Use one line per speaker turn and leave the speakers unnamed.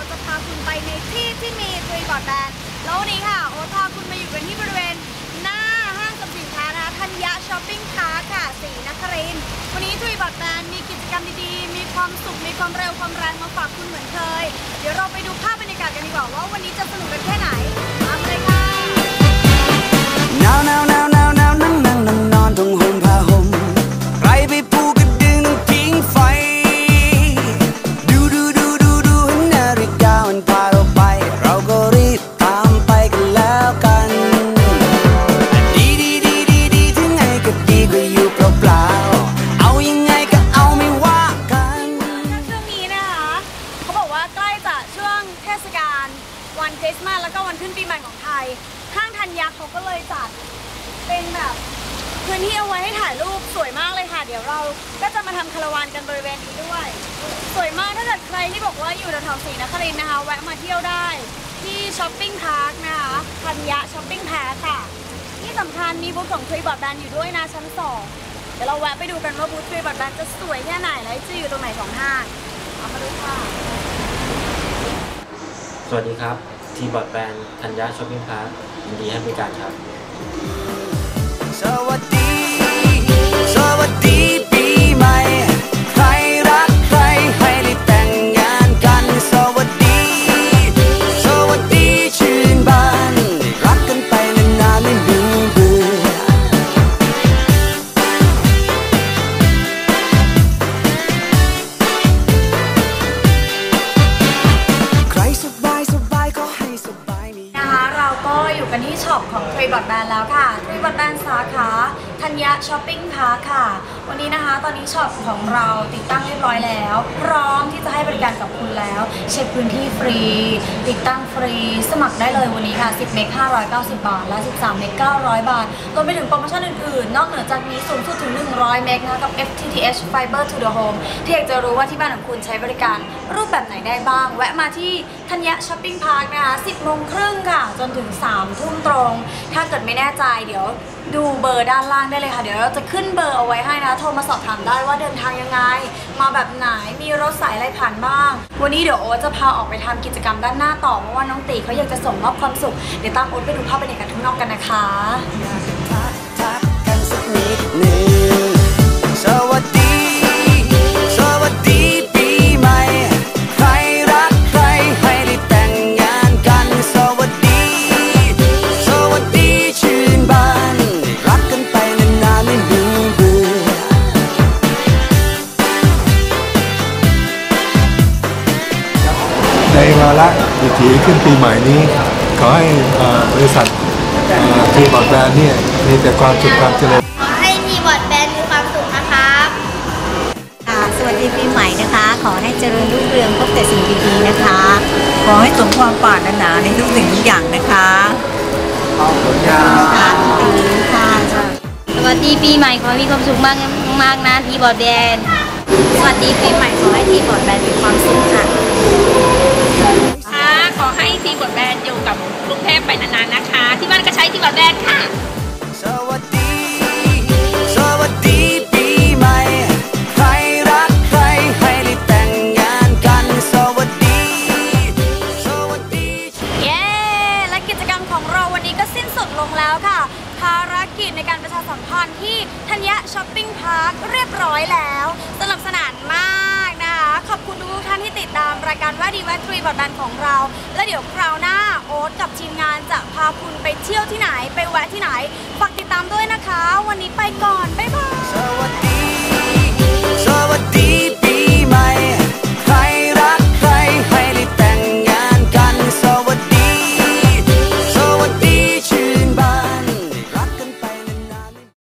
ราจะพาคุณไปในที่ที่มีทรีบอร์ดแบนด์แล้ววันนี้ค่ะโอ๊ตพาคุณมาอยู่กันที่บริเวณ หน้าห้างสรรพสินค้านะคะธัญญะช้อปปิ้งพาร์คค่ะสีนครินวันนี้ทรีบอร์ดแบนด์มีกิจกรรมดีๆ มีความสุข มีความเร็วความแรงมาฝากคุณเหมือนเคย เดี๋ยวเราไปดูภาพบรรยากาศกันดีกว่าว่าวันนี้จะสนุกกันแค่ไหน
วันคริ
สต์มาสแล้วก็วันขึ้นปีใหม่ของไทย ห้างธัญญาเขาก็เลยจัดเป็นแบบพื้นที่เอาไว้ให้ถ่ายรูปสวยมากเลยค่ะ เดี๋ยวเราก็จะมาทำคาราวานกันบริเวณนี้ด้วย สวยมากถ้าเกิดใครที่บอกว่าอยู่แถวๆศรีนครินทร์นะคะ แวะมาเที่ยวได้ ที่ช้อปปิ้งพาร์คนะคะธัญญาช้อปปิ้งพาร์คค่ะ ที่สำคัญมีบูธของทรีบอร์ดแบนอยู่ด้วยนะชั้นสองเดี๋ยวเราแวะไปดูกันว่าบูธทรีบอร์ดแบนจะสวยแค่ไหนและจะอยู่ตรงไหนของห้างเอามาดูค่ะ
สวัสดีครับ ทีบอร์ดแบรนด์ธัญญาช้อปปิ้งพาร์คยินดีให้บริการครับ
สวัสดี สวัสดี กัน
ที่ช็อปของทรีบอดแบนแล้วค่ะทรีบอดแบนสาขา ธัญญาช้อปปิ้งพาร์คค่ะ วันนี้นะคะตอนนี้ช็อปของเราติดตั้งเรียบร้อยแล้ว พร้อมที่จะให้บริการกับคุณแล้ว เช็คพื้นที่ฟรี ติดตั้งฟรี สมัครได้เลยวันนี้ค่ะ 10 เมก590 บาท และ 13 เมก900 บาทรวมไปถึงโปรโมชั่นอื่นๆ นอกเหนือจากนี้สูงสุดถึง 100 เมกนะคะกับ FTTH Fiber to the Home ที่อยากจะรู้ว่าที่บ้านของคุณใช้บริการรูปแบบไหนได้บ้าง แวะมาที่ธัญญาช้อปปิ้งพาร์คนะคะ 10โมงครึ่งค่ะ จนถึง 3 ทุ่มตรง ถ้าเกิดไม่แน่ใจเดี๋ยวดูเบอร์ด้านล่างได้เลยค่ะ เดี๋ยวเราจะขึ้นเบอร์เอาไว้ให้นะ โทรมาสอบถามได้ว่าเดินทางยังไง มาแบบไหน มีรถสายอะไรผ่านบ้าง วันนี้เดี๋ยวโอ๊ตจะพาออกไปทำกิจกรรมด้านหน้าต่อเพราะว่าน้องตีเขาอยากจะส่งมอบความสุข เดี๋ยวตามโอ๊ตไปดูภาพบรรยากาศข้างนอกกันนะคะ
วาระ
ดิถีขึ้นปีใหม่นี้ ขอให้เอ่อบริษัททีบอร์ดแบรนด์เนี่ยมีแต่ความสุขความเจริญ
ขอให้ทีบอร์ดแบนด์มีความสุขนะครับ
ค่ะสวัสดีปีใหม่นะคะ ขอให้เจริญรุ่งเรืองพบแต่สิ่งดีๆนะคะ
ขอให้สมความปรารถนาในทุกสิ่งทุกอย่างนะคะ
ค่ะปีค่ะ
สวัสดีปีใหม่ขอให้มีความสุขมากมากๆนะทีบอร์ดแบนด์สวัสดีปีใหม่ขอให้ทีบอร์ดแบนด์มีความสุขค่ะ
ค่ะ บ้านก็ใช้ทีมบอร์ดแบนด์ค่ะ
สวัสดี สวัสดีปีใหม่ ใครรักใครให้ได้แต่งงานกัน สวัสดี สวัสดี
เย้ และกิจกรรมของเราวันนี้ก็สิ้นสุดลงแล้วค่ะ ภารกิจในการประชาสัมพันธ์ที่ธัญญะช้อปปิ้งพาร์คเรียบร้อยแล้วสนุกสนาน รายการว่าดีว่าทรีบอดแบนของเรา และเดี๋ยวคราวหน้าโอ๊ตกับทีมงานจะพาคุณไปเที่ยวที่ไหน ไปแวะที่ไหนฝากติดตามด้วยนะคะ วันนี้ไปก่อน บ๊ายบาย